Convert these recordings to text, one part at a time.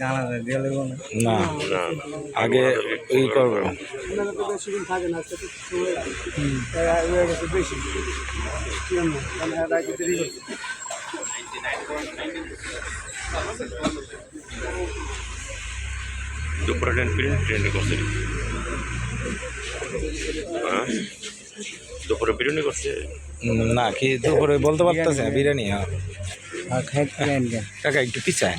না। না আগে ই করব। হয়ে মানে দুপুরে ট্রেন পিরিয়ড ট্রেনে করছে। হ্যাঁ? দুপুরে বিরিয়ানি করছে? না কি দুপুরে বলতে পারতেছে না, বিরিয়ানি হ্যাঁ। কেন কাকা একটু পিছায়।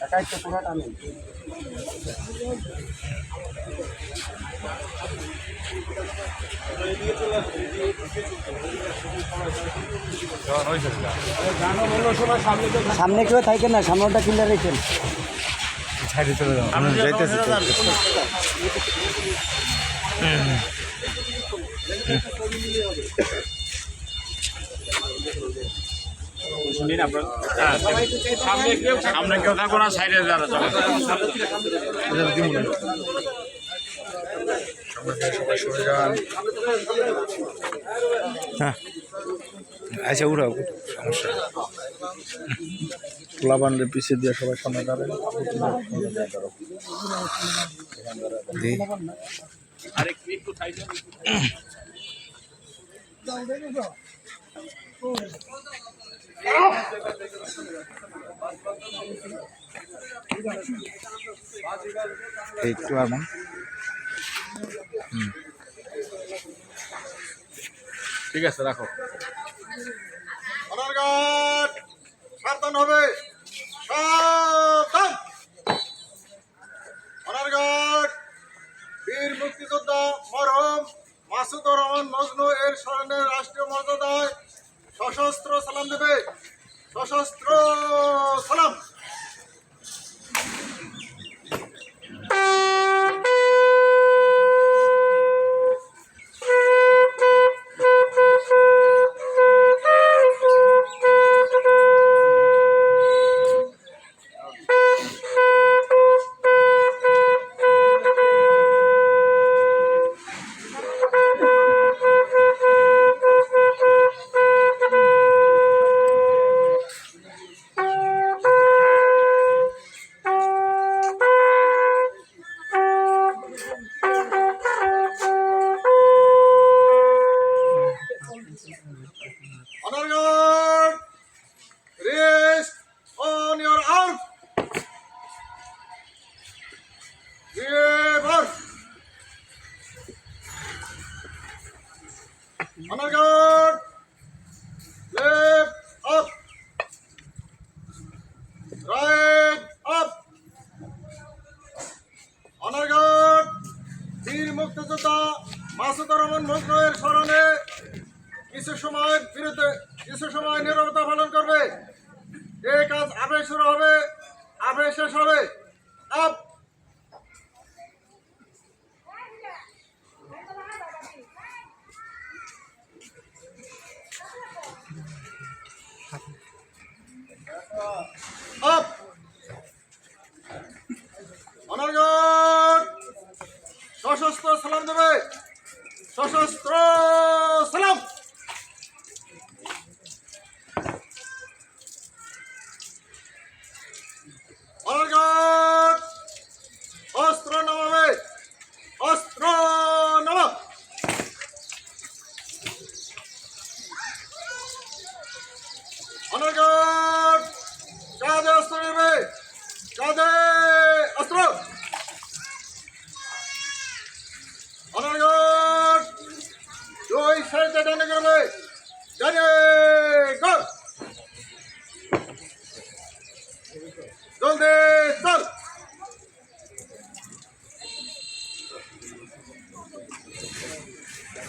টাকাই তো নেই সামনে কেউ থাকে না সামনেটা কিনে রেখেন আমি যাইতেছি তো। শুনি না, আপনার কেউ সামনে থাকব না, সাইডে যারা চলে হ্যাঁ। আচ্ছা উড়াও। সমস্যা নেই। পোলাবানদের পিছিয়ে দিয়ে সবাই সামনে দাঁড়ায়। দিই। একটু আর ঠিক আছে রাখো। সাবধান হবে। সাবধান। অনারঘাট বীর মুক্তিযোদ্ধা মরহম মাসুদুর রহমান মজনু এর স্মরণে রাষ্ট্রীয় মর্যাদায় সশস্ত্র সালাম দেবে। সশস্ত্র সালাম। অনারঘাট লেফট আপ রাইট আপ অনারঘাট বীর মুক্তিযোদ্ধা মাসুদুর রহমান মজনুয়ের স্মরণে কিছু সময় বিরুদ্ধে কিছু সময় নীরবতা পালন করবে। এই কাজ আবে শুরু হবে আবে শেষ হবে। আপ সশস্ত্র সালাম দেবে। সশস্ত্র সালাম। অনারগণ অস্ত্র নামাবে। অস্ত্র নামা অনারগণ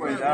పోయిందా